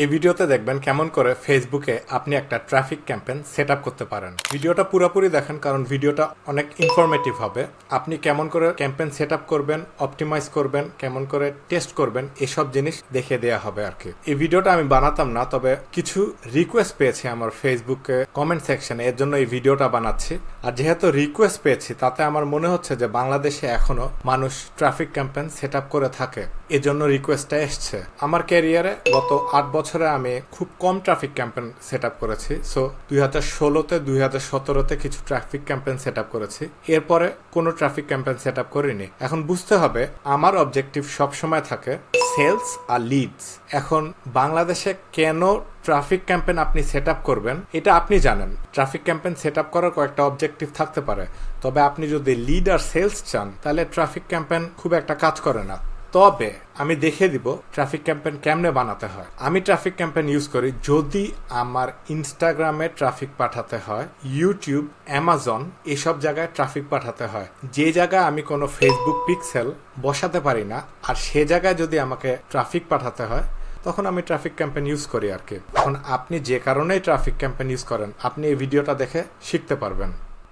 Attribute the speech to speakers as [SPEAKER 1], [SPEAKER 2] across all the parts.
[SPEAKER 1] এই ভিডিওতে দেখবেন কেমন করে ফেসবুকে আপনি একটা ট্রাফিক ক্যাম্পেন সেট করতে পারেন। ভিডিওটা পুরোপুরি দেখেন কারণ ভিডিওটা অনেক ইনফরমেটিভ হবে। আপনি কেমন করে ক্যাম্পেন সেট করবেন অপটিমাইজ করবেন, কেমন করে টেস্ট করবেন, এসব জিনিস দেখে দেওয়া হবে আর কি। এই ভিডিওটা আমি বানাতাম না, তবে কিছু রিকোয়েস্ট পেয়েছি আমার ফেসবুকে কমেন্ট সেকশনে এর জন্য এই ভিডিওটা বানাচ্ছি। আর যেহেতু রিকোয়েস্ট পেয়েছি, তাতে আমার মনে হচ্ছে যে বাংলাদেশে এখনও মানুষ ট্রাফিক ক্যাম্পেন সেট করে থাকে। এজন্য রিকোয়েস্টটা এসছে। আমার ক্যারিয়ারে গত আট বছরে আমি খুব কম ট্রাফিক ক্যাম্পেন সেট আপ করেছি। সো দুই হাজার ষোলোতে, দুই হাজার সতেরোতে কিছু ট্রাফিক ক্যাম্পেন সেট আপ করেছি। এরপরে কোনো ট্রাফিক ক্যাম্পেন সেট আপ করিনি। এখন বুঝতে হবে, আমার অবজেক্টিভ সবসময় থাকে সেলস আর লিডস এখন বাংলাদেশে কেন ট্রাফিক ক্যাম্পেন আপনি সেট আপ করবেন, এটা আপনি জানেন। ট্রাফিক ক্যাম্পেন সেট আপ করার কয়েকটা অবজেক্টিভ থাকতে পারে। তবে আপনি যদি লিড আর সেলস চান, তাহলে ট্রাফিক ক্যাম্পেন খুব একটা কাজ করে না। তবে আমি দেখে দিব ট্রাফিক ক্যাম্পেন কেমনে বানাতে হয়। আমি ট্রাফিক ক্যাম্পেন ইউজ করি যদি আমার ইনস্টাগ্রামে ট্রাফিক পাঠাতে হয় ইউটিউব অ্যামাজন এসব জায়গায় ট্রাফিক পাঠাতে হয়। যে জায়গায় আমি কোনো ফেসবুক পিক্সেল বসাতে পারি না, আর সে জায়গায় যদি আমাকে ট্রাফিক পাঠাতে হয়, তখন আমি ট্রাফিক ক্যাম্পেন ইউজ করি আর কি। এখন আপনি যে কারণেই ট্রাফিক ক্যাম্পেন ইউজ করেন, আপনি এই ভিডিওটা দেখে শিখতে পারবেন।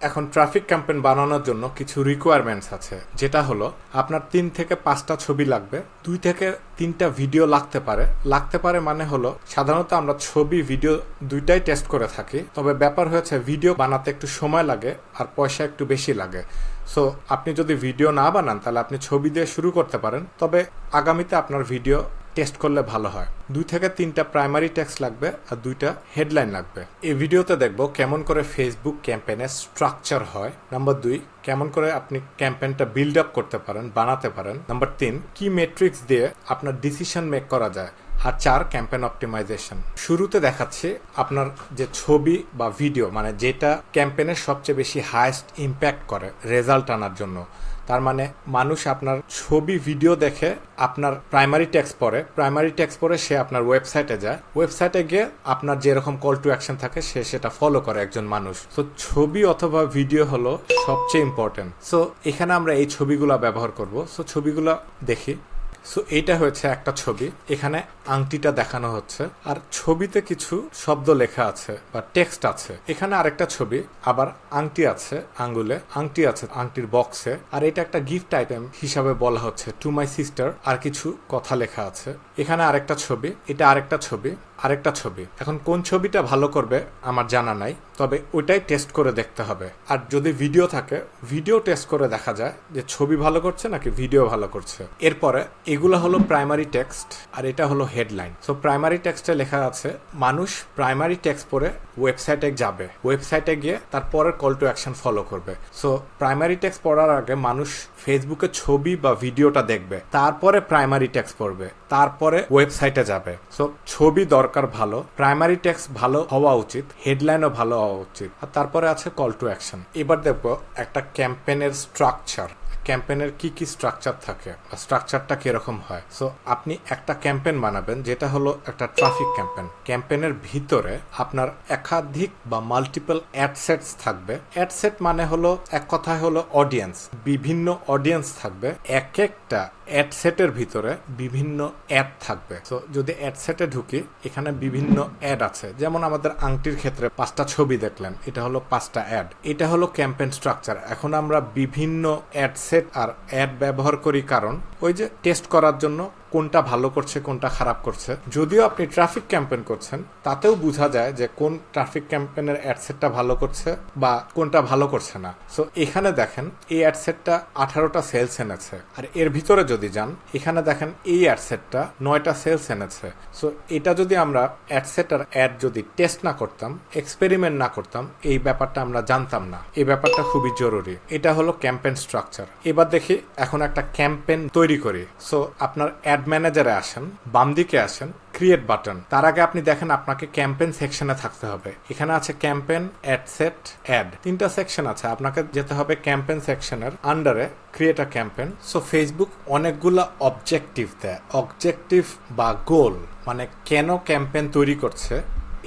[SPEAKER 1] এখন ট্রাফিক ক্যাম্পেন বানানোর জন্য কিছু রিকোয়ারমেন্টস আছে, যেটা হলো আপনার তিন থেকে পাঁচটা ছবি লাগবে, দুই থেকে তিনটা ভিডিও লাগতে পারে। লাগতে পারে মানে হলো, সাধারণত আমরা ছবি ভিডিও দুইটাই টেস্ট করে থাকি, তবে ব্যাপার হয়েছে ভিডিও বানাতে একটু সময় লাগে আর পয়সা একটু বেশি লাগে। সো আপনি যদি ভিডিও না বানান, তাহলে আপনি ছবি দিয়ে শুরু করতে পারেন, তবে আগামীতে আপনার ভিডিও টেস্ট করলে ভালো হয়। দুই থেকে তিনটা প্রাইমারি টেক্সট লাগবে আর দুইটা হেডলাইন লাগবে। এই ভিডিওতে দেখব কেমন করে ফেসবুক ক্যাম্পেনের স্ট্রাকচার হয়। নাম্বার দুই, কেমন করে আপনি ক্যাম্পেনটা বিল্ড আপ করতে পারেন, বানাতে পারেন। নাম্বার তিন, কি মেট্রিক্স দিয়ে আপনার ডিসিশন মেক করা যায়। আর চার ক্যাম্পেন অপটিমাইজেশন শুরুতে দেখাচ্ছি আপনার যে ছবি বা ভিডিও মানে যেটা ক্যাম্পেনের সবচেয়ে বেশি হায়েস্ট ইম্প্যাক্ট করে রেজাল্ট আনার জন্য। তার মানে মানুষ আপনার ছবি ভিডিও দেখে আপনার প্রাইমারি ট্যাক্স পরে প্রাইমারি ট্যাক্স পরে সে আপনার ওয়েবসাইটে যায়। ওয়েবসাইটে গিয়ে আপনার যেরকম কল টু অ্যাকশন থাকে, সে সেটা ফলো করে একজন মানুষ। তো ছবি অথবা ভিডিও হলো সবচেয়ে ইম্পর্টেন্ট সো এখানে আমরা এই ছবিগুলো ব্যবহার করব। সো ছবিগুলো দেখি। সো এটা হয়েছে একটা ছবি। এখানে আংটিটা দেখানো হচ্ছে। আর ছবিতে কিছু শব্দ লেখা আছে বা টেক্সট আছে। এখানে আরেকটা ছবি, আবার আংটি আছে আঙ্গুলে। আংটি আছে আংটির বক্সে। আর এটা একটা গিফট আইটেম হিসাবে বলা হচ্ছে। টু মাই সিস্টার আর কিছু কথা লেখা আছে। এখানে আরেকটা ছবি, এটা আরেকটা ছবি। আরেকটা ছবি। এখন কোন ছবিটা ভালো করবে আমার জানা নাই, তবে ওইটাই টেস্ট করে দেখতে হবে। আর যদি ভিডিও থাকে ভিডিও টেস্ট করে দেখা যায় যে ছবি ভালো করছে নাকি ভিডিও ভালো করছে। এরপরে এগুলো হলো প্রাইমারি টেক্সট আর এটা হলো হেডলাইন সো প্রাইমারি টেক্সটে লেখা আছে, মানুষ প্রাইমারি টেক্সট পড়ে ওয়েবসাইটে যাবে। ওয়েবসাইটে গিয়ে তারপরে কল টু অ্যাকশন ফলো করবে। সো প্রাইমারি ট্যাক্স পড়ার আগে মানুষ ফেসবুকে ছবি বা ভিডিওটা দেখবে। তারপরে প্রাইমারি ট্যাক্স পড়বে। তারপরে ওয়েবসাইটে যাবে। সো ছবি দরকার ভালো প্রাইমারি ট্যাক্স ভালো হওয়া উচিত হেডলাইনও ভালো হওয়া উচিত। আর তারপরে আছে কল টু অ্যাকশন এবার দেখব একটা ক্যাম্পেনের স্ট্রাকচার ক্যাম্পেনের কি কি স্ট্রাকচার থাকে স্ট্রাকচারটা কীরকম হয়? সো আপনি একটা ক্যাম্পেন বানাবেন, যেটা হলো একটা ট্রাফিক ক্যাম্পেন ক্যাম্পেনের ভিতরে আপনার একাধিক বা মাল্টিপল অ্যাডসেটস থাকবে। অ্যাডসেট মানে হলো, এক কথায় হলো অডিয়েন্স বিভিন্ন অডিয়েন্স থাকবে। এক একটা অ্যাড সেটের ভিতরে বিভিন্ন অ্যাড থাকবে। তো যদি অ্যাড সেটে ঢুকি, এখানে বিভিন্ন অ্যাড আছে। যেমন আমাদের আংটির ক্ষেত্রে পাঁচটা ছবি দেখলেন, এটা হলো পাঁচটা অ্যাড। এটা হলো ক্যাম্পেন স্ট্রাকচার। এখন আমরা বিভিন্ন অ্যাড সেট আর অ্যাড ব্যবহার করি কারণ ওই যে টেস্ট করার জন্য কোনটা ভালো করছে, কোনটা খারাপ করছে। যদিও আপনি ট্রাফিক ক্যাম্পেন করছেন, তাতেও বোঝা যায় যে কোন ট্রাফিক ক্যাম্পেনের অ্যাডসেটটা ভালো করছে বা কোনটা ভালো করছে না। সো এখানে দেখেন, এই অ্যাডসেটটা আঠারোটা সেলস এনেছে। আর এর ভিতরে যদি যান, এখানে দেখেন এই অ্যাডসেটটা নয়টা সেলস এনেছে। সো এটা যদি আমরা অ্যাডসেট আর অ্যাড যদি টেস্ট না করতাম এক্সপেরিমেন্ট না করতাম, এই ব্যাপারটা আমরা জানতাম না। এই ব্যাপারটা খুবই জরুরি। এটা হলো ক্যাম্পেন স্ট্রাকচার এবার দেখি, এখন একটা ক্যাম্পেন তৈরি করি। সো আপনার অ্যাড অ্যাড ম্যানেজারে আসেন, বাম দিকে আসেন ক্রিয়েট বাটন তার আগে আপনি দেখেন আপনাকে ক্যাম্পেন সেকশনে থাকতে হবে। এখানে আছে ক্যাম্পেন অ্যাড সেট অ্যাড তিনটা সেকশন আছে। আপনাকে যেতে হবে ক্যাম্পেন সেকশনের আন্ডারে create a campaign so Facebook অনেকগুলো অবজেক্টিভ দেয়। অবজেক্টিভ বা গোল মানে কেন ক্যাম্পেন তৈরি করছে,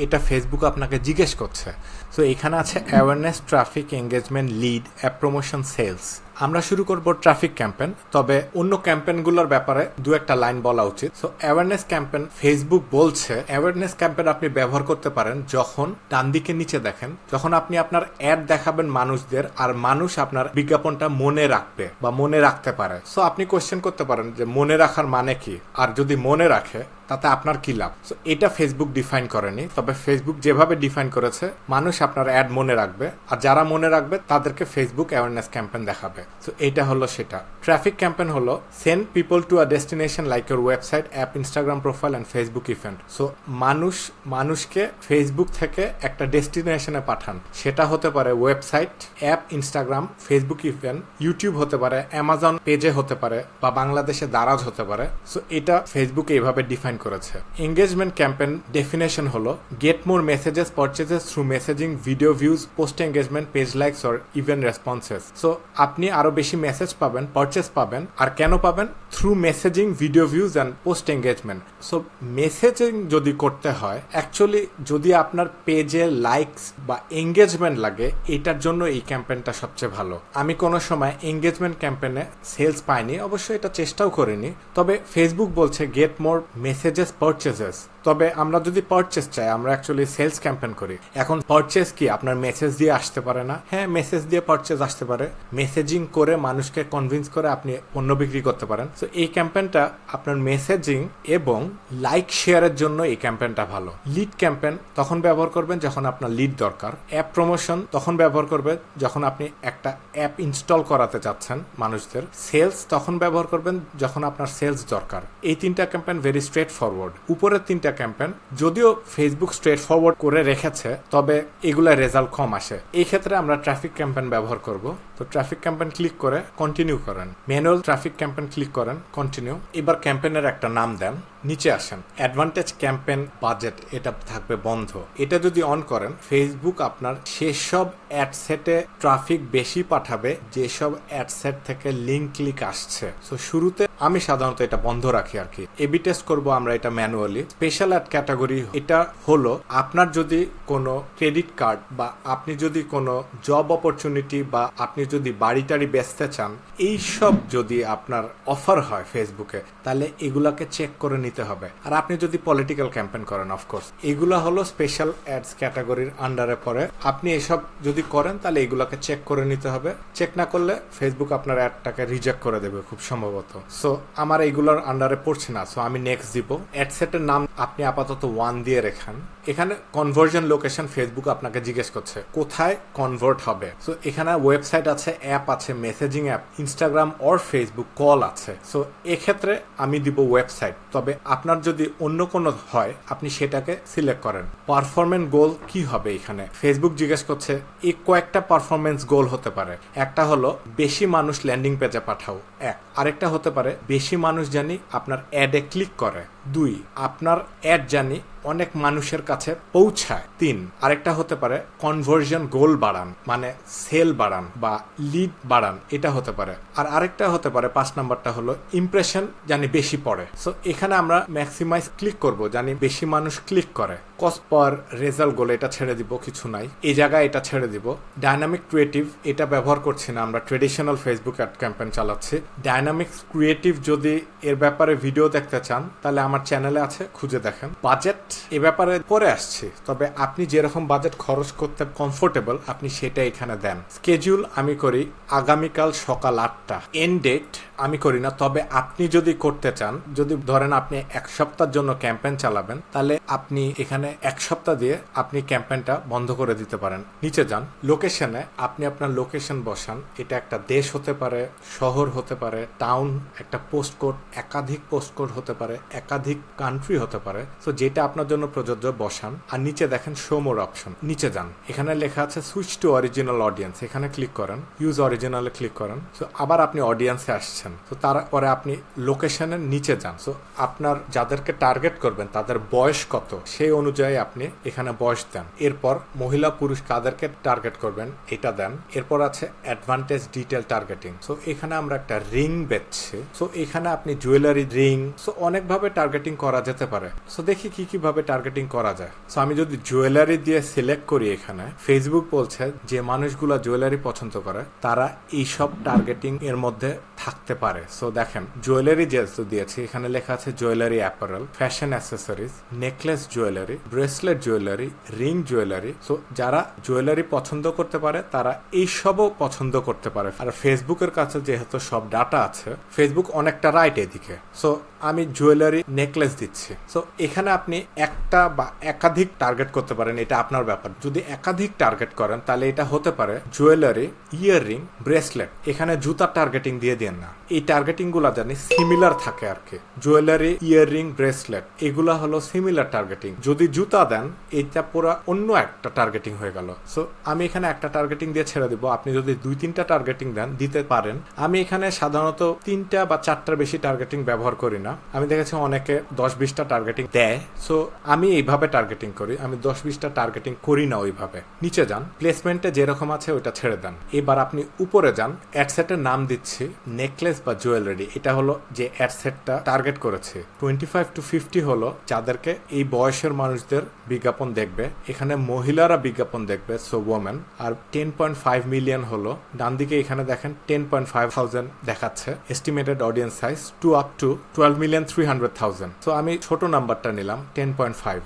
[SPEAKER 1] এটা ফেসবুক আপনাকে জিজ্ঞেস করছে। সো এখানে আছে awareness traffic engagement lead app promotion sales আমরা শুরু করব ট্রাফিক ক্যাম্পেন তবে অন্য ক্যাম্পেনগুলোর ব্যাপারে দু একটা লাইন বলা উচিত। সো অ্যাওয়ারনেস ক্যাম্পেন ফেসবুক বলছে অ্যাওয়ারনেস ক্যাম্পেন আপনি ব্যবহার করতে পারেন যখন ডান দিকে নিচে দেখেন, যখন আপনি আপনার অ্যাড দেখাবেন মানুষদের, আর মানুষ আপনার বিজ্ঞাপনটা মনে রাখবে বা মনে রাখতে পারে। সো আপনি কোশ্চেন করতে পারেন যে মনে রাখার মানে কি? আর যদি মনে রাখে তাতে আপনার কি লাভ? এটা ফেসবুক ডিফাইন করেনি, তবে ফেসবুক যেভাবে ডিফাইন করেছে, মানুষ আপনার অ্যাড মনে রাখবে, আর যারা মনে রাখবে, তাদেরকে ফেসবুক অ্যাওয়ারনেস ক্যাম্পেন দেখাবে। সো এটা হলো সেটা। ট্রাফিক ক্যাম্পেন হলো send people to a destination like your website app Instagram profile and Facebook event so মানুষ, মানুষকে ফেসবুক থেকে একটা ডেস্টিনেশনে পাঠান। সেটা হতে পারে website app Instagram Facebook event YouTube হতে পারে অ্যামাজন পেজে হতে পারে, বা বাংলাদেশে দারাজ হতে পারে। সো এটা ফেসবুক এইভাবে ডিফাইন করেছে। এঙ্গেজমেন্ট ক্যাম্পেন ডেফিনেশন হলো get more messages purchases through messaging video views post engagement page likes or even responses so আপনি আরও বেশি মেসেজ পাবেন পারচেস পাবেন, আর কেন পাবেন? Through messaging video views and post engagement so messaging যদি করতে হয় অ্যাকচুয়ালি যদি আপনার পেজে লাইকস বা এঙ্গেজমেন্ট লাগে, এটার জন্য এই ক্যাম্পেনটা সবচেয়ে ভালো। আমি কোনো সময় এঙ্গেজমেন্ট ক্যাম্পেনে সেলস পাইনি, অবশ্যই এটা চেষ্টাও করিনি, তবে ফেসবুক বলছে গেট মোর মেসেজেস পারচেজেস তবে আমরা যদি পারচেস চাই, আমরা অ্যাকচুয়ালি সেলস ক্যাম্পেন করি। এখন পারচেস কি? আপনার মেসেজ দিয়ে আসতে পারে না। হ্যাঁ মেসেজ দিয়ে পারচেস আসতে পারে। মেসেজিং করে মানুষকে কনভিন্স করে আপনি পণ্য বিক্রি করতে পারেন। তো এই ক্যাম্পেনটা আপনার মেসেজিং এবং লাইক শেয়ারের জন্য এই ক্যাম্পেনটা ভালো। লিড ক্যাম্পেন তখন ব্যবহার করবেন যখন আপনার লিড দরকার। অ্যাপ প্রমোশন তখন ব্যবহার করবেন যখন আপনি একটা অ্যাপ ইনস্টল করাতে চাচ্ছেন মানুষদের। সেলস তখন ব্যবহার করবেন যখন আপনার সেলস দরকার। এই তিনটা ক্যাম্পেন ভেরি স্ট্রেট ফরওয়ার্ড উপরের তিনটা ক্যাম্পেন যদিও ফেসবুক স্ট্রেট ফরওয়ার্ড করে রেখেছে, তবে এগুলা রেজাল্ট কম আসে। এই ক্ষেত্রে আমরা ট্রাফিক ক্যাম্পেন ব্যবহার করব। তো ট্রাফিক ক্যাম্পেন ক্লিক করে কন্টিনিউ করেন। ম্যানুয়াল ট্রাফিক ক্যাম্পেন ক্লিক করেন কন্টিনিউ এবার ক্যাম্পেনের একটা নাম দেন। নিচে আসেন। অ্যাডভান্টেজ ক্যাম্পেন বাজেট এটা থাকবে বন্ধ। এটা যদি অন করেন ফেসবুক আপনার সেসব অ্যাডসেটে ট্রাফিক বেশি পাঠাবে, যেসব অ্যাডসেট থেকে লিঙ্ক ক্লিক আসছে। সো শুরুতে আমি সাধারণত এটা বন্ধ রাখি আর কি। এবি টেস্ট করব আমরা এটা ম্যানুয়ালি স্পেশাল অ্যাড ক্যাটাগরি এটা হলো, আপনার যদি কোনো ক্রেডিট কার্ড বা আপনি যদি কোনো জব অপরচুনিটি বা আপনি যদি বাড়ি টাড়ি বেচতে চান এই সব যদি আপনার অফার হয় ফেসবুকে তাহলে এগুলাকে চেক করে নিতে হবে। আর আপনি যদি পলিটিক্যাল ক্যাম্পেন করেন অফকোর্স এগুলা হলো স্পেশাল অ্যাডস ক্যাটাগরির আন্ডারে পড়ে। আপনি এসব যদি করেন, তাহলে এগুলাকে চেক করে নিতে হবে। চেক না করলে ফেসবুক আপনার অ্যাডটাকে রিজেক্ট করে দেবে খুব সম্ভবত। সো আমার এইগুলোর আন্ডারে পড়ছে না। সো আমি নেক্সট দিব। অ্যাডসেটের নাম আপনি আপাতত ওয়ান দিয়ে রেখান। এখানে কনভার্জন লোকেশন ফেসবুক আপনাকে জিজ্ঞেস করছে, কোথায় কনভার্ট হবে? সো এখানে ওয়েবসাইট আছে অ্যাপ আছে messaging app Instagram or Facebook call আছে। সো এক্ষেত্রে আমি দিব ওয়েবসাইট তবে আপনার যদি অন্য কোনো হয়, আপনি সেটাকে সিলেক্ট করেন। পারফরমেন্স গোল কি হবে এখানে? ফেসবুক জিজ্ঞেস করছে এই কয়েকটা পারফরমেন্স গোল হতে পারে? একটা হলো, বেশি মানুষ ল্যান্ডিং পেজে পাঠাও। এক। আরেকটা হতে পারে, বেশি মানুষ জানি আপনার অ্যাডে ক্লিক করে। দুই। আপনার অ্যাড জানি অনেক মানুষের কাছে পৌঁছায়। তিন, আরেকটা হতে পারে কনভার্জন গোল বাড়ান মানে সেল বাড়ান বা লিড বাড়ান, এটা হতে পারে। আর আরেকটা হতে পারে, পাঁচ নাম্বারটা হলো ইমপ্রেশন জানি বেশি পড়ে। সো এখানে আমরা ম্যাক্সিমাইজ ক্লিক করব, জানি বেশি মানুষ ক্লিক করে। কস্ট পার রেজাল্ট গোল এটা ছেড়ে দিব, কিছু নাই। এই জায়গায় এটা ছেড়ে দিব। ডাইনামিক ক্রিয়েটিভ এটা ব্যবহার করছি না, আমরা ট্রেডিশনাল ফেসবুক অ্যাড ক্যাম্পেন চালাচ্ছি। ডাইনামিক্স ক্রিয়েটিভ যদি এর ব্যাপারে ভিডিও দেখতে চান, তাহলে আমার চ্যানেলে আছে, খুঁজে দেখেন। বাজেট এ ব্যাপারে পরে আসছে, তবে আপনি যেরকম বাজেট খরচ করতে কমফোর্টেবল আপনি সেটা এখানে দেন। স্কেজুল আমি করি আগামীকাল সকাল আটটা। এন্ড ডেট আমি করি না, তবে আপনি যদি করতে চান, যদি ধরেন আপনি এক সপ্তাহের জন্য ক্যাম্পেইন চালাবেন, তাহলে আপনি এখানে এক সপ্তাহ দিয়ে আপনি ক্যাম্পেইনটা বন্ধ করে দিতে পারেন। নিচে যান। লোকেশনে আপনি আপনার লোকেশন বসান। এটা একটা দেশ হতে পারে, শহর হতে পারে টাউন একটা পোস্ট কোড একাধিক পোস্ট কোড হতে পারে, একাধিক কান্ট্রি হতে পারে। তো যেটা আপনার জন্য প্রযোজ্য, বসান। আর নিচে দেখেন শো মোর অপশন নিচে যান। এখানে লেখা আছে সুইচ টু অরিজিনাল অডিয়েন্স এখানে ক্লিক করেন। ইউজ অরিজিনালে ক্লিক করেন। তো আবার আপনি অডিয়েন্সে আসছেন। তো তারপরে আপনি লোকেশনের নিচে যান। তো আপনার যাদেরকে টার্গেট করবেন, তাদের বয়স কত? সেই অনুযায়ী আপনি এখানে বয়স দেন। এরপর মহিলা, পুরুষ কাদেরকে টার্গেট করবেন, এটা দেন। এরপর আছে অ্যাডভান্টেজ ডিটেল টার্গেটিং সো এখানে আমরা একটা রিং বেচছি। সো এখানে আপনি জুয়েলারি রিং সো অনেকভাবে টার্গেটিং করা যেতে পারে। সো দেখি কি কীভাবে টার্গেটিং করা যায়। সো আমি যদি জুয়েলারি দিয়ে সিলেক্ট করি এখানে ফেসবুক বলছে যে মানুষগুলা জুয়েলারি পছন্দ করে, তারা এইসব টার্গেটিং এর মধ্যে থাকতে পারে। সো দেখেন জুয়েলারি যেহেতু দিয়েছি, এখানে লেখা আছে jewellery apparel fashion accessories necklace jewellery bracelet jewellery ring jewellery so যারা জুয়েলারি পছন্দ করতে পারে, তারা এইসবও পছন্দ করতে পারে। আর ফেসবুকের কাছে যেহেতু সব ডাটা আছে ফেসবুক অনেকটা রাইট এদিকে। সো আমি জুয়েলারি নেকলেস দিচ্ছি। সো এখানে আপনি একটা বা একাধিক টার্গেট করতে পারেন, এটা আপনার ব্যাপার। যদি একাধিক টার্গেট করেন, তাহলে এটা হতে পারে জুয়েলারি ইয়াররিং ব্রেসলেট এখানে জুতার টার্গেটিং দিয়ে দেন না। এই টার্গেটিংগুলা জানি সিমিলার থাকে আর কি। জুয়েলারি ইয়াররিং ব্রেসলেট এগুলা হলো সিমিলার টার্গেটিং যদি জুতা দেন এটা পুরো অন্য একটা টার্গেটিং হয়ে গেল। সো আমি এখানে একটা টার্গেটিং দিয়ে ছেড়ে দিব। আপনি যদি দুই তিনটা টার্গেটিং দেন, দিতে পারেন। আমি এখানে সাধারণত তিনটা বা চারটার বেশি টার্গেটিং ব্যবহার করি না। আমি দেখেছি অনেকে দশ বিশটা টার্গেটিং দেয়। সো আমি এইভাবে টার্গেটিং করি। আমি দশ বিশটা টার্গেটিং করি না ওইভাবে। নিচে যান। প্লেসমেন্টে যেরকম আছে, ওইটা ছেড়ে দেন। এবার আপনি উপরে যান। অ্যাডসেটের নাম দিচ্ছি। নেকলেস বা জুয়েলারি এটা হলো যে অ্যাডসেটটা টার্গেট করেছে। টোয়েন্টি ফাইভ টু ফিফটি হলো যাদেরকে এই বয়সের মানুষদের বিজ্ঞাপন দেখবে। এখানে মহিলারা বিজ্ঞাপন দেখবে so women are ten point five million হলো। ডান দিকে এখানে দেখেন টেন পয়েন্ট ফাইভ থাউজেন্ড দেখাচ্ছে। Estimated audience size two up to twelve million three hundred thousand so আমি ছোট নাম্বারটা নিলাম টেন পয়েন্ট ফাইভ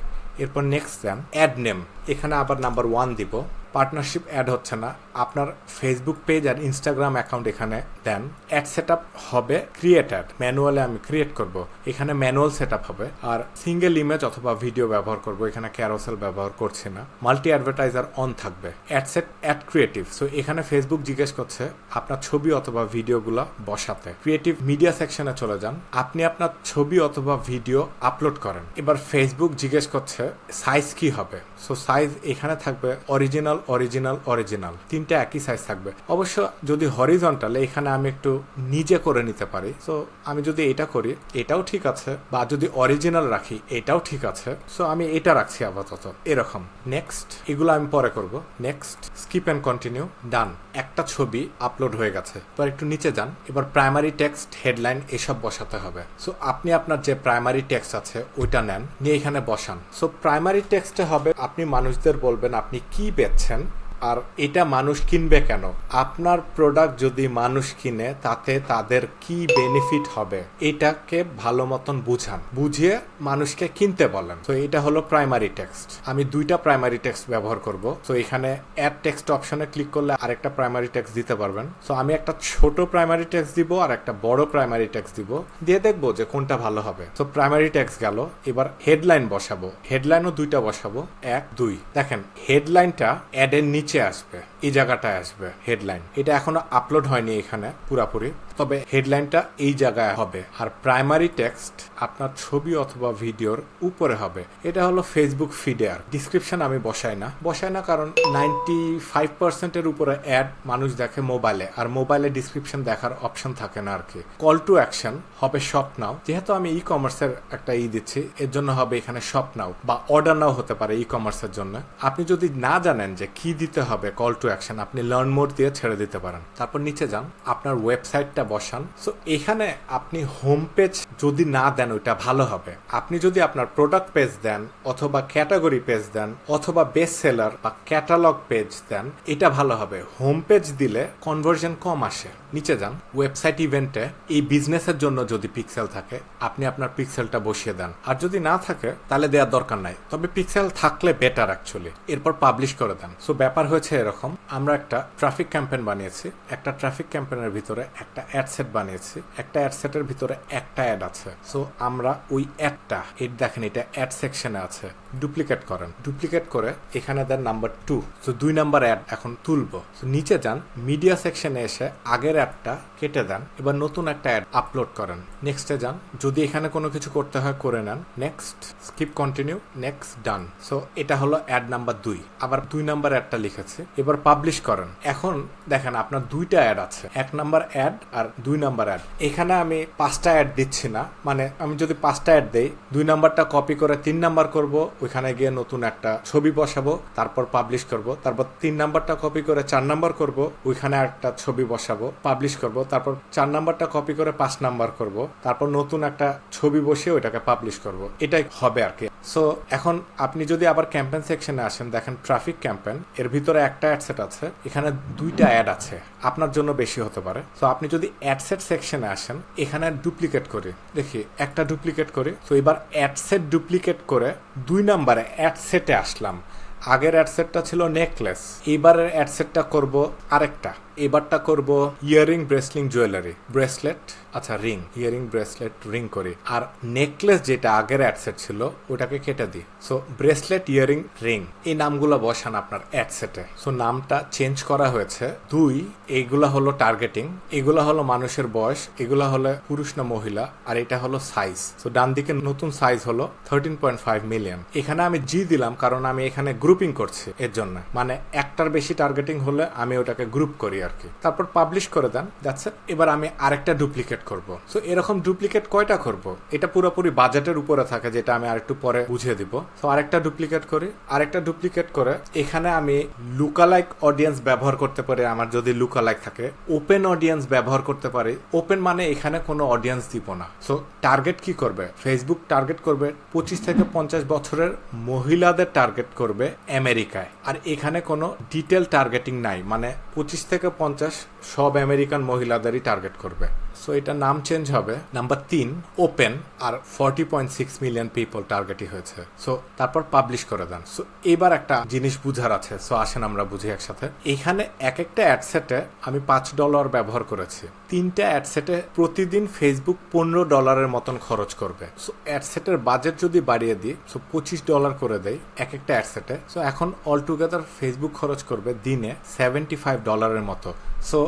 [SPEAKER 1] এরপর নেক্সট দেন অ্যাড নেম এখানে আবার নাম্বার ওয়ান দিব। পার্টনারশিপ অ্যাড হচ্ছে না। আপনার ফেসবুক পেজ আর ইনস্টাগ্রাম অ্যাকাউন্ট এখানে দেন। অ্যাড সেট হবে ক্রিয়েটার ম্যানুয়ালে আমি ক্রিয়েট করব। এখানে ম্যানুয়াল সেট হবে। আর সিঙ্গেল ইমেজ অথবা ভিডিও ব্যবহার করব। এখানে ক্যারোসেল ব্যবহার করছি না। মাল্টি অ্যাডভার্টাইজার অন থাকবে। Ad set ad creative so এখানে ফেসবুক জিজ্ঞেস করছে, আপনার ছবি অথবা ভিডিওগুলো বসাতে। ক্রিয়েটিভ মিডিয়া সেকশনে চলে যান। আপনি আপনার ছবি অথবা ভিডিও আপলোড করেন। এবার ফেসবুক জিজ্ঞেস করছে সাইজ কি হবে? সো সাইজ এখানে থাকবে অরিজিনাল অরিজিনাল অরিজিনাল তিনটা একই সাইজ থাকবে। অবশ্য যদি হরিজন্টাল এখানে আমি একটু নিজে করে নিতে পারি সো আমি যদি এটা করি, এটাও ঠিক আছে। বা যদি অরিজিনাল রাখি, এটাও ঠিক আছে। সো আমি এটা রাখছি আপাতত। এরকম। নেক্সট এগুলো আমি পরে করব। Next skip and continue done একটা ছবি আপলোড হয়ে গেছে। তো একটু নিচে যান। এবার প্রাইমারি টেক্সট হেডলাইন এসব বসাতে হবে। সো আপনি আপনার যে প্রাইমারি টেক্সট আছে, ওইটা নেন। নিয়ে এখানে বসান। সো প্রাইমারি টেক্সটে হবে, আপনি মানুষদের বলবেন আপনি কি বেচছেন? আর এটা মানুষ কিনবে কেন? আপনার প্রোডাক্ট যদি মানুষ কিনে, তাতে তাদের কি বেনিফিট হবে? এটাকে ভালো মতন বুঝান। বুঝিয়ে মানুষকে কিনতে বলেন। তো এটা হলো প্রাইমারি টেক্সট আমি দুইটা প্রাইমারি টেক্সট ব্যবহার করব। তো এখানে অ্যাড টেক্সট অপশনে ক্লিক করলে আরেকটা প্রাইমারি টেক্সট দিতে পারবেন। তো আমি একটা ছোট প্রাইমারি টেক্সট দিব আর একটা বড় প্রাইমারি টেক্সট দিব। দিয়ে দেখব যে কোনটা ভালো হবে। তো প্রাইমারি টেক্সট গেল। এবার হেডলাইন বসাবো। হেডলাইনও দুইটা বসাবো। এক, দুই। দেখেন হেডলাইনটা অ্যাডের নিচে আসবে এই জায়গাটায় আসবে হেডলাইন এটা এখনও আপলোড হয়নি এখানে পুরাপুরি। তবে হেডলাইনটা এই জায়গায় হবে আর প্রাইমারি টেক্সট আপনার ছবি অথবা ভিডিওর উপরে হবে। এটা হলো ফেসবুক ফিডে আর। ডিসক্রিপশন আমি বসাই না। বসাই না কারণ নাইনটি ফাইভ পার্সেন্টের উপরে অ্যাড মানুষ দেখে মোবাইলে আর মোবাইলে ডিসক্রিপশন দেখার অপশন থাকে না আর কি। কল টু অ্যাকশন হবে শপ নাও যেহেতু আমি ই কমার্সের একটা ই দিচ্ছি, এর জন্য হবে এখানে শপ নাও বা অর্ডার নাও হতে পারে ই কমার্সের জন্য। আপনি যদি না জানেন যে কি দিতে হবে কল টু অ্যাকশন আপনি লার্ন মোড দিয়ে ছেড়ে দিতে পারেন। তারপর নিচে যান। আপনার ওয়েবসাইটটা বসান। সো এখানে আপনি হোম পেজ যদি না দেন, ওইটা ভালো হবে। আপনি যদি আপনার প্রোডাক্ট পেজ দেন, অথবা ক্যাটাগরি পেজ দেন, অথবা বেস্ট সেলার বা ক্যাটালগ পেজ দেন, এটা ভালো হবে। হোম পেজ দিলে কনভার্জন কম আসে। নিচে যান। ওয়েবসাইট ইভেন্টে এই বিজনেসের জন্য যদি পিক্সেল থাকে, আপনি আপনার পিক্সেলটা বসিয়ে দেন। আর যদি না থাকে, তাহলে দেওয়ার দরকার নাই। তবে পিক্সেল থাকলে বেটার অ্যাকচুয়ালি এরপর পাবলিশ করে দেন। সো ব্যাপার হয়েছে এরকম। আমরা একটা ট্রাফিক ক্যাম্পেন বানিয়েছি। একটা ট্রাফিক ক্যাম্পেনের ভিতরে একটা অ্যাড সেট বানিয়েছি। একটা অ্যাডসেটের ভিতরে একটা অ্যাড আছে। সো আমরা ওই অ্যাডটা এটা দেখেন এটা অ্যাড সেকশনে আছে। ডুপ্লিকেট করেন। ডুপ্লিকেট করে এখানে দেন নাম্বার টু তো দুই নাম্বার অ্যাড এখন তুলবো। নিচে যান মিডিয়া সেকশনে এসে আগের অ্যাডটা কেটে দেন। এবার নতুন একটা অ্যাড আপলোড করেন। নেক্সটে যান, যদি এখানে কোনো কিছু করতে হয়, করে নেন। Next skip continue next done so এটা হলো অ্যাড নাম্বার দুই। আবার দুই নাম্বার অ্যাডটা লিখেছে। এবার পাবলিশ করেন। এখন দেখেন আপনার দুইটা অ্যাড আছে। এক নাম্বার অ্যাড আর দুই নাম্বার অ্যাড এখানে আমি পাঁচটা অ্যাড দিচ্ছি না। মানে আমি যদি পাঁচটা অ্যাড দেই, দুই নাম্বারটা কপি করে তিন নাম্বার করব ওইখানে গিয়ে নতুন একটা ছবি বসাবো, তারপর পাবলিশ করব, তারপর তিন নাম্বারটা কপি করে চার নাম্বার করব, ওইখানে একটা ছবি বসাবো পাবলিশ করব, তারপর চার নাম্বারটা কপি করে পাঁচ নাম্বার করব, তারপর নতুন একটা ছবি বসিয়ে ওইটাকে পাবলিশ করব। এটাই হবে আর কি। সো এখন আপনি যদি আবার ক্যাম্পেন সেকশনে আসেন, দেখেন ট্রাফিক ক্যাম্পেন এর ভিতরে একটা অ্যাডসেট আছে, এখানে দুইটা অ্যাড আছে, আপনার জন্য বেশি হতে পারে। তো আপনি যদি অ্যাডসেট সেকশনে আসেন, এখানে ডুপ্লিকেট করি, দেখি, একটা ডুপ্লিকেট করি, তো এবার অ্যাডসেট ডুপ্লিকেট করে দুই নাম্বারে অ্যাডসেটে আসলাম। আগের অ্যাডসেটটা ছিল নেকলেস এইবারের অ্যাডসেটটা করব আরেকটা। এবারটা করব ইয়ারিং ব্রেসলিং জুয়েলারি ব্রেসলেট আচ্ছা রিং ইয়ারিং ব্রেসলেট রিং করি। আর নেকলেস যেটা আগের অ্যাডসেট ছিল, ওটাকে কেটে দিই। সো ব্রেসলেট ইয়ারিং রিং এই নামগুলো বসান আপনার অ্যাডসেটে সো নামটা চেঞ্জ করা হয়েছে। দুই এইগুলা হলো টার্গেটিং এগুলা হলো মানুষের বয়স, এগুলা হলো পুরুষ না মহিলা, আর এটা হলো সাইজ সো ডান দিকে নতুন সাইজ হলো থার্টিন পয়েন্ট ফাইভ মিলিয়ন এখানে আমি জি দিলাম কারণ আমি এখানে গ্রুপিং করছি এর জন্য। মানে একটার বেশি টার্গেটিং হলে আমি ওটাকে গ্রুপ করি আর কি। তারপর পাবলিশ করে দেন দ্যাটস এবার আমি আরেকটা ডুপ্লিকেট করব। সো এরকম ডুপ্লিকেট কয়টা করব? এটা পুরোপুরি বাজেটের উপরে থাকে, যেটা আমি আরেকটু পরে বুঝিয়ে দিব। সো আরেকটা ডুপ্লিকেট করি। আরেকটা ডুপ্লিকেট করে, এখানে আমি লুকালাইক অডিয়েন্স ব্যবহার করতে পারি, আমার যদি লুকালাইক থাকে। ওপেন অডিয়েন্স ব্যবহার করতে পারি। ওপেন মানে এখানে কোনো অডিয়েন্স দিব না। সো টার্গেট কি করবে? ফেসবুক টার্গেট করবে, পঁচিশ থেকে পঞ্চাশ বছরের মহিলাদের টার্গেট করবে আমেরিকায় আর এখানে কোনো ডিটেল টার্গেটিং নাই মানে পঁচিশ থেকে পঞ্চাশ সব আমেরিকান মহিলাদেরই টার্গেট করবে। সো এটা নাম চেঞ্জ হবে। নাম্বার তিন ওপেন আর forty point six million people টার্গেটই হয়েছে। সো তারপর পাবলিশ করে দেন। সো এবার একটা জিনিস বুঝার আছে। সো আসেন আমরা বুঝি একসাথে। এখানে এক একটা অ্যাডসেটে আমি পাঁচ ডলার ব্যবহার করেছি। তিনটা অ্যাডসেটে প্রতিদিন ফেসবুক পনেরো ডলারের মতন খরচ করবে। সো অ্যাডসেটের বাজেট যদি বাড়িয়ে দিই সো পঁচিশ ডলার করে দেয় এক একটা অ্যাডসেটে সো এখন অল টুগেদার ফেসবুক খরচ করবে দিনে সেভেন্টি ফাইভ ডলারের মতো। সো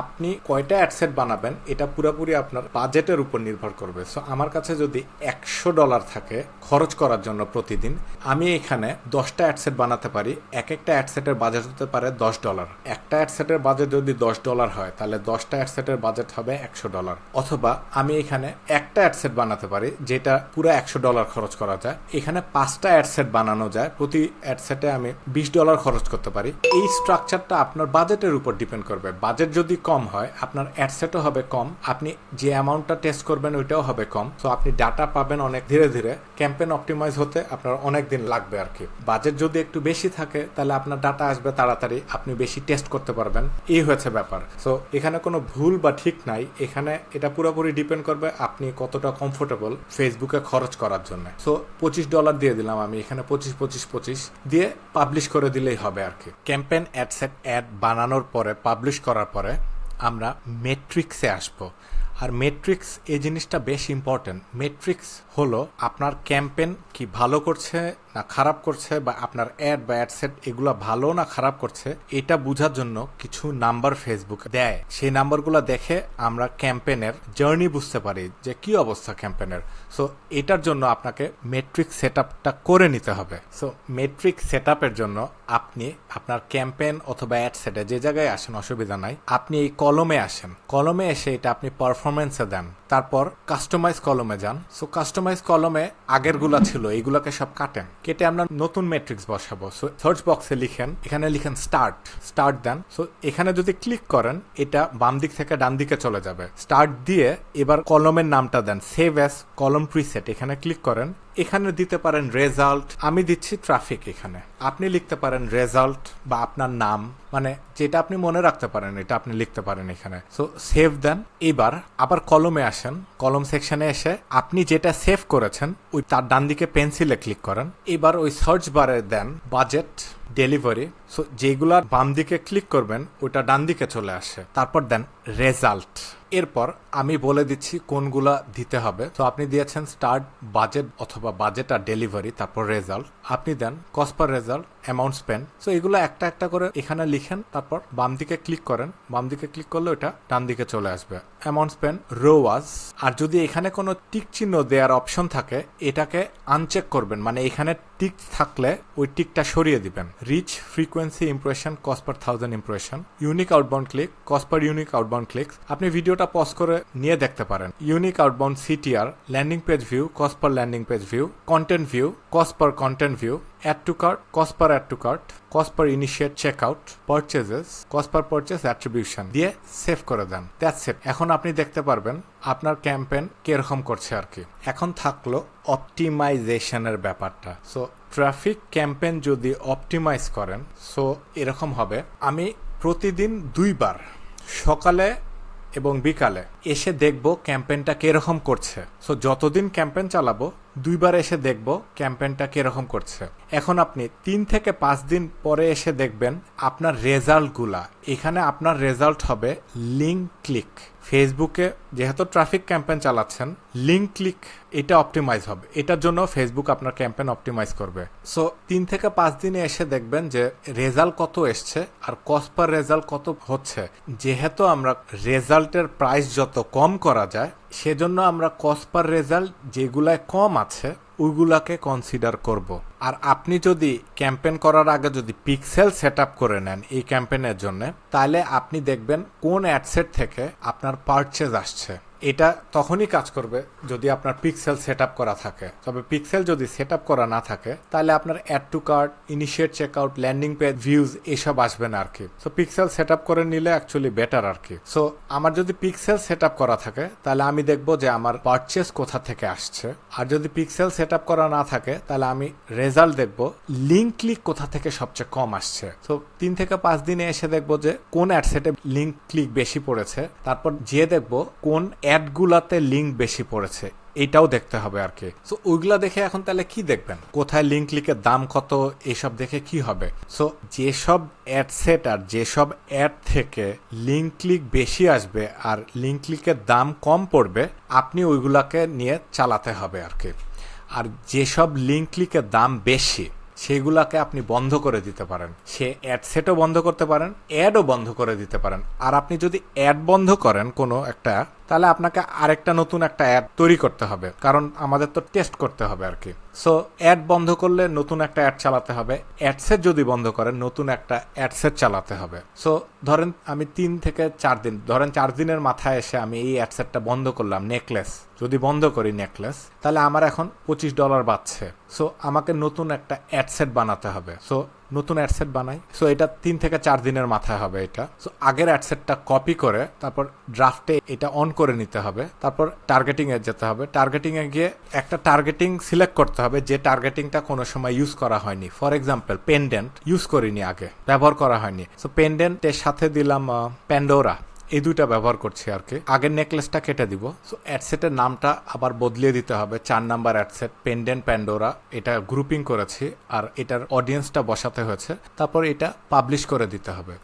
[SPEAKER 1] আপনি কয়টা অ্যাডসেট বানাবেন, এটা পুরোপুরি আপনার বাজেটের উপর নির্ভর করবে। সো আমার কাছে যদি একশো ডলার থাকে খরচ করার জন্য প্রতিদিন, আমি এখানে দশটা অ্যাডসেট বানাতে পারি। এক একটা অ্যাডসেটের বাজেট হতে পারে দশ ডলার একটা অ্যাডসেটের বাজেট যদি দশ ডলার হয়, তাহলে দশটা অ্যাডসেটের বাজেট হবে একশো ডলার অথবা আমি এখানে একটা অ্যাডসেট বানাতে পারি, যেটা পুরো একশো ডলার খরচ করা যায়। এখানে পাঁচটা অ্যাডসেট বানানো যায়, প্রতি অ্যাডসেটে আমি বিশ ডলার খরচ করতে পারি। এই স্ট্রাকচারটা আপনার বাজেটের উপর ডিপেন্ড করবে। বাজেট যদি কম হয়, আপনার অ্যাডসেটও হবে কম, আপনি যে অ্যামাউন্টটা টেস্ট করবেন ওইটাও হবে কম তো আপনি ডাটা পাবেন অনেক ধীরে ধীরে ক্যাম্পেন অপটিমাইজ হতে আপনার অনেক দিন লাগবে আর কি। বাজেট যদি একটু বেশি থাকে, তাহলে আপনার ডাটা আসবে তাড়াতাড়ি, আপনি বেশি টেস্ট করতে পারবেন, এই হয়েছে ব্যাপার। সো এখানে কোনো ভুল বা ঠিক নাই, এখানে এটা পুরোপুরি ডিপেন্ড করবে আপনি কতটা কমফোর্টেবল ফেসবুকে খরচ করার জন্য। সো পঁচিশ ডলার দিয়ে দিলাম আমি, এখানে পঁচিশ পঁচিশ পঁচিশ, দিয়ে পাবলিশ করে দিলেই হবে আর কি। ক্যাম্পেন অ্যাডসেট অ্যাড বানানোর পরে পাবলিশ করার পরে আমরা মেট্রিক্সে আসব। আর মেট্রিক্স এই জিনিসটা বেশ ইম্পর্টেন্ট মেট্রিক্স হলো আপনার ক্যাম্পেন কি ভালো করছে না খারাপ করছে বা আপনার অ্যাড বা অ্যাডসেট এগুলো ভালো না খারাপ করছে, এটা বোঝার জন্য কিছু নাম্বার ফেসবুক দেয়। সেই নাম্বারগুলো দেখে আমরা ক্যাম্পেনের জার্নি বুঝতে পারি যে কি অবস্থা ক্যাম্পেনের সো এটার জন্য আপনাকে মেট্রিক সেট করে নিতে হবে। সো মেট্রিক সেট জন্য আপনি আপনার ক্যাম্পেন অথবা অ্যাডসেটে যে জায়গায় আসেন, অসুবিধা নাই, আপনি এই কলমে আসেন। কলমে এসে এটা আপনি পারফরমেন্সে দেন। তারপর কাস্টমাইজ কলমে যান। সো কাস্টমাইজ কলমে আগেরগুলা ছিল, এইগুলাকে সব কাটেন। কেটে আমরা নতুন ম্যাট্রিক্স বসাবো। সো সার্চ বক্সে লিখেন, এখানে লিখেন স্টার্ট স্টার্ট দেন সো এখানে যদি ক্লিক করেন, এটা বাম দিক থেকে ডান দিকে চলে যাবে। স্টার্ট দিয়ে এবার কলমের নামটা দেন সেভ অ্যাস কলম প্রিসেট এখানে ক্লিক করেন এখানে দিতে পারেন রেজাল্ট আমি দিচ্ছি ট্রাফিক এখানে। আপনি লিখতে পারেন রেজাল্ট বা আপনার নাম মানে যেটা আপনি মনে রাখতে পারেন, এটা আপনি লিখতে পারেন এখানে। সো সেভ দেন এবার আবার কলমে আসেন। কলম সেকশনে এসে আপনি যেটা সেভ করেছেন, ওই তার ডান দিকে পেন্সিলে ক্লিক করেন। এবার ওই সার্চ বারে দেন বাজেট ডেলিভারি সো যেগুলা বাম দিকে ক্লিক করবেন ওটা ডান দিকে চলে আসে। তারপর দেন রেজাল্ট এরপর আমি বলে দিচ্ছি কোনগুলা দিতে হবে। তো আপনি দিয়েছেন স্টার্ট বাজেট অথবা বাজেট আর ডেলিভারি তারপর রেজাল্ট আপনি দেন cost per result amount spend so এগুলো একটা একটা করে এখানে লিখেন, তারপর বাম দিকে ক্লিক করেন। বাম দিকে ক্লিক করলে ওটা ডান দিকে চলে আসবে। অ্যামাউন্ট স্পেন্ড রোয়াজ আর যদি এখানে কোনো টিক চিহ্ন দেওয়ার অপশন থাকে, এটাকে আনচেক করবেন। মানে এখানে টিক থাকলে ওই টিকটা সরিয়ে দিবেন। Reach frequency impression cost per thousand impression unique outbound click cost per unique outbound click আপনি ভিডিওটা পজ করে নিয়ে দেখতে পারেন। Unique outbound CTR landing page view cost per landing page view content view cost per content view, add to cart, cost per add to cart, cost per initiate checkout, purchases, cost per দিয়ে save করে দেন। That's it এখন আপনি দেখতে পারবেন আপনার campaign কীরকম করছে আর কি। এখন থাকল অপটিমাইজেশনের ব্যাপারটা। সো ট্রাফিক ক্যাম্পেন যদি অপটিমাইজ করেন সো এরকম হবে। আমি প্রতিদিন দুইবার সকালে এবং বিকালে এসে দেখব ক্যাম্পেনটা কীরকম করছে। সো যতদিন ক্যাম্পেন চালাবো, দুইবার এসে দেখব ক্যাম্পেনটা কীরকম করছে। এখন আপনি তিন থেকে পাঁচ দিন পরে এসে দেখবেন আপনার রেজাল্টগুলা। এখানে আপনার রেজাল্ট হবে লিঙ্ক ক্লিক। ফেসবুকে যেহেতু ট্রাফিক ক্যাম্পেন চালাচ্ছেন, লিঙ্ক ক্লিক এটা অপটিমাইজ হবে। এটার জন্য ফেসবুক আপনার ক্যাম্পেন অপটিমাইজ করবে। সো তিন থেকে পাঁচ দিনে এসে দেখবেন যে রেজাল্ট কত এসছে আর কস্ট পার রেজাল্ট কত হচ্ছে। যেহেতু আমরা রেজাল্টের প্রাইস যত কম করা যায়, সেজন্য আমরা কস্ট পার রেজাল্ট যেগুলায় কম আছে, ওইগুলাকে কনসিডার করব। আর আপনি যদি ক্যাম্পেন করার আগে যদি পিক্সেল সেট করে নেন এই ক্যাম্পেনের জন্য, তাহলে আপনি দেখবেন কোন অ্যাডসেট থেকে আপনার পারচেজ আসছে। এটা তখনই কাজ করবে যদি আপনার পিক্সেল সেট করা থাকে। তবে পিক্সেল যদি সেট করা না থাকে, তাহলে আপনার add to card initiate checkout landing page views এসব আসবে না আর কি সো পিক্সেল সেট করে নিলে অ্যাকচুয়ালি বেটার আর কি সো আমার যদি পিক্সেল সেট করা থাকে, তাহলে আমি দেখব যে আমার পারচেস কোথা থেকে আসছে। আর যদি পিক্সেল সেট করা না থাকে, তাহলে আমি রেজাল্ট দেখব লিঙ্ক ক্লিক কোথা থেকে সবচেয়ে কম আসছে। তো তিন থেকে পাঁচ দিনে এসে দেখব যে কোন অ্যাডসেটে লিঙ্ক ক্লিক বেশি পড়েছে। তারপর যে দেখব কোন অ্যাডগুলাতে লিঙ্ক বেশি পড়েছে, এটাও দেখতে হবে আর কি। সো ওইগুলা দেখে এখন তাহলে কি দেখবেন? কোথায় লিঙ্ক ক্লিকের দাম কত এইসব দেখে কি হবে? সো যেসব অ্যাড সেট আর যেসব অ্যাড থেকে লিঙ্ক ক্লিক বেশি আসবে আর লিঙ্ক ক্লিকের দাম কম পড়বে, আপনি ওইগুলাকে নিয়ে চালাতে হবে আর কি। আর যেসব লিঙ্ক ক্লিকের দাম বেশি সেগুলাকে আপনি বন্ধ করে দিতে পারেন। সে অ্যাড সেটও বন্ধ করতে পারেন, অ্যাডও বন্ধ করে দিতে পারেন। আর আপনি যদি অ্যাড বন্ধ করেন কোনো একটা, তাহলে আপনাকে আরেকটা নতুন একটা অ্যাড তৈরি করতে হবে। কারণ আমাদের তো টেস্ট করতে হবে আর কি। সো, অ্যাড বন্ধ করলে নতুন একটা অ্যাড চালাতে হবে। অ্যাডসেট যদি বন্ধ করেন, নতুন একটা অ্যাডসেট চালাতে হবে। সো ধরেন আমি তিন থেকে চার দিন, ধরেন চার দিনের মাথায় এসে আমি এই অ্যাডসেটটা বন্ধ করলাম নেকলেস যদি বন্ধ করি নেকলেস তাহলে আমার এখন পঁচিশ ডলার বাড়ছে। সো আমাকে নতুন একটা অ্যাডসেট বানাতে হবে। সো নতুন অ্যাডসেট বানাই। সো এটা তিন থেকে চার দিনের মাথায় হবে এটা। সো আগের অ্যাডসেটটা কপি করে, তারপর ড্রাফটে এটা অন করে নিতে হবে। তারপর টার্গেটিংয়ে যেতে হবে। টার্গেটিংয়ে গিয়ে একটা টার্গেটিং সিলেক্ট করতে হবে, যে টার্গেটিংটা কোনো সময় ইউজ করা হয়নি। ফর এক্সাম্পল পেন্ডেন্ট ইউজ করিনি আগে, ব্যবহার করা হয়নি। সো পেন্ডেন্টের সাথে দিলাম প্যান্ডোরা এই দুইটা ব্যবহার করছি আর কি। আগের নেকলেসটা কেটে দিব। সো অ্যাডসেটের নামটা আবার বদলিয়ে দিতে হবে। চার number ad set pendant Pandora এটা গ্রুপিং করেছি আর এটার অডিয়েন্সটা বসাতে হয়েছে। তারপর এটা পাবলিশ করে দিতে হবে।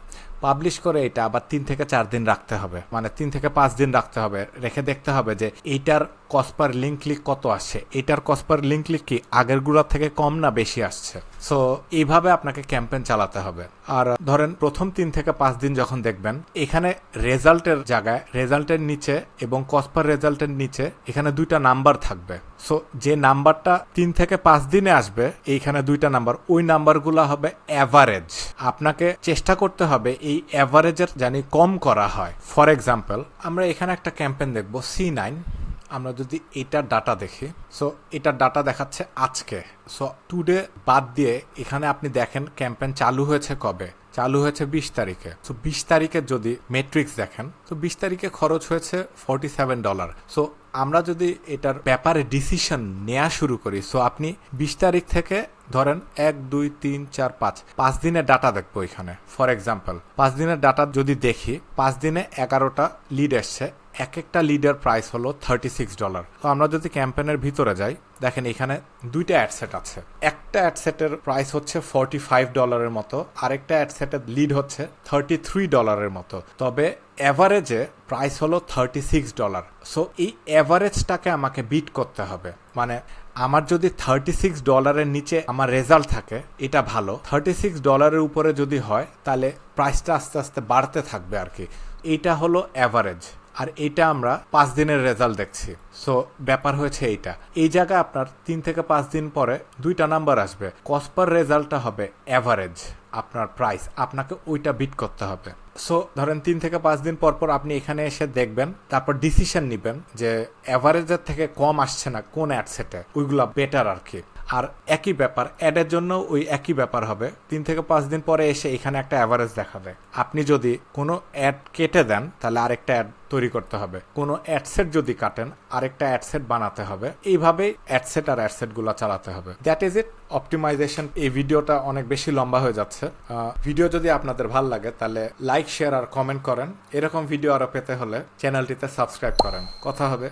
[SPEAKER 1] পাবলিশ করে এটা আবার তিন থেকে চার দিন রাখতে হবে। মানে তিন থেকে পাঁচ দিন রাখতে হবে। রেখে দেখতে হবে যে এইটার কসপার লিঙ্ক ক্লিক কত আসছে? এটার কসপার লিঙ্ক ক্লিক কি আগেরগুলার থেকে কম না বেশি আসছে? সো এইভাবে আপনাকে ক্যাম্পেইন চালাতে হবে। আর ধরেন প্রথম তিন থেকে পাঁচ দিন যখন দেখবেন, এখানে রেজাল্টের জায়গায়, রেজাল্টের নিচে এবং কসপার রেজাল্টের নিচে এখানে দুইটা নাম্বার থাকবে। সো যে নাম্বারটা তিন থেকে পাঁচ দিনে আসবে, এইখানে দুইটা নাম্বার। ওই নাম্বারগুলো হবে অ্যাভারেজ আপনাকে চেষ্টা করতে হবে এই অ্যাভারেজের জানি কম করা হয়। ফর এক্সাম্পল আমরা এখানে একটা ক্যাম্পেইন দেখব সি নাইন আমরা যদি এটার ডাটা দেখি সো এটার ডাটা দেখাচ্ছে আজকে। সো টুডে বাদ দিয়ে এখানে আপনি দেখেন ক্যাম্পেইন চালু হয়েছে কবে? চালু হয়েছে বিশ তারিখে। সো বিশ তারিখে যদি মেট্রিক্স দেখেন তো বিশ তারিখে খরচ হয়েছে ফর্টি সেভেন ডলার সো আমরা যদি এটার ব্যাপারে ডিসিশন নেওয়া শুরু করি সো আপনি বিশ তারিখ থেকে ধরেন এক, দুই, তিন, চার, পাঁচ পাঁচ দিনের ডাটা দেখব এখানে। ফর এক্সাম্পল পাঁচ দিনের ডাটা যদি দেখি, পাঁচ দিনে এগারোটা লিড এসছে এক একটা লিডের প্রাইস হলো থার্টি সিক্স ডলার তো আমরা যদি ক্যাম্পেনের ভিতরে যাই, দেখেন এখানে দুইটা অ্যাডসেট আছে। একটা অ্যাডসেটের প্রাইস হচ্ছে ফর্টি ফাইভ ডলারের মতো, আরেকটা অ্যাডসেটের লিড হচ্ছে থার্টি থ্রি ডলারের মতো। তবে অ্যাভারেজে প্রাইস হলো থার্টি সিক্স ডলার সো এই অ্যাভারেজটাকে আমাকে বিট করতে হবে। মানে আমার যদি থার্টি সিক্স ডলারের নিচে আমার রেজাল্ট থাকে, এটা ভালো। থার্টি সিক্স ডলারের উপরে যদি হয়, তাহলে প্রাইসটা আস্তে আস্তে বাড়তে থাকবে আর কি এটা হলো অ্যাভারেজ আর এটা আমরা পাঁচ দিনের রেজাল্ট দেখছি। সো ব্যাপার হয়েছে এইটা। এই জায়গায় আপনার তিন থেকে পাঁচ দিন পরে দুইটা নাম্বার আসবে। কসপার রেজাল্টটা হবে অ্যাভারেজ আপনার প্রাইস আপনাকে ওইটা বিট করতে হবে। সো ধরেন তিন থেকে পাঁচ দিন পর পর আপনি এখানে এসে দেখবেন, তারপর ডিসিশন নেবেন যে অ্যাভারেজের থেকে কম আসছে না, কোন অ্যাডসেটে ওইগুলা বেটার আর কি। আর একই ব্যাপার, অ্যাডের জন্য ওই একই ব্যাপার হবে। তিন থেকে পাঁচ দিন পরে এসে এখানে একটা অ্যাভারেজ দেখাবে। আপনি যদি কোনো অ্যাড কেটে দেন, তাহলে আরেকটা অ্যাড তৈরি করতে হবে। কোনো অ্যাডসেট যদি কাটেন, আরেকটা অ্যাডসেট বানাতে হবে। এইভাবেই অ্যাডসেট আর অ্যাডসেটগুলা চালাতে হবে। দ্যাট ইজ ইট অপটিমাইজেশন এই ভিডিওটা অনেক বেশি লম্বা হয়ে যাচ্ছে। ভিডিও যদি আপনাদের ভালো লাগে, তাহলে লাইক শেয়ার আর কমেন্ট করেন। এরকম ভিডিও আরও পেতে হলে চ্যানেলটিতে সাবস্ক্রাইব করেন। কথা হবে।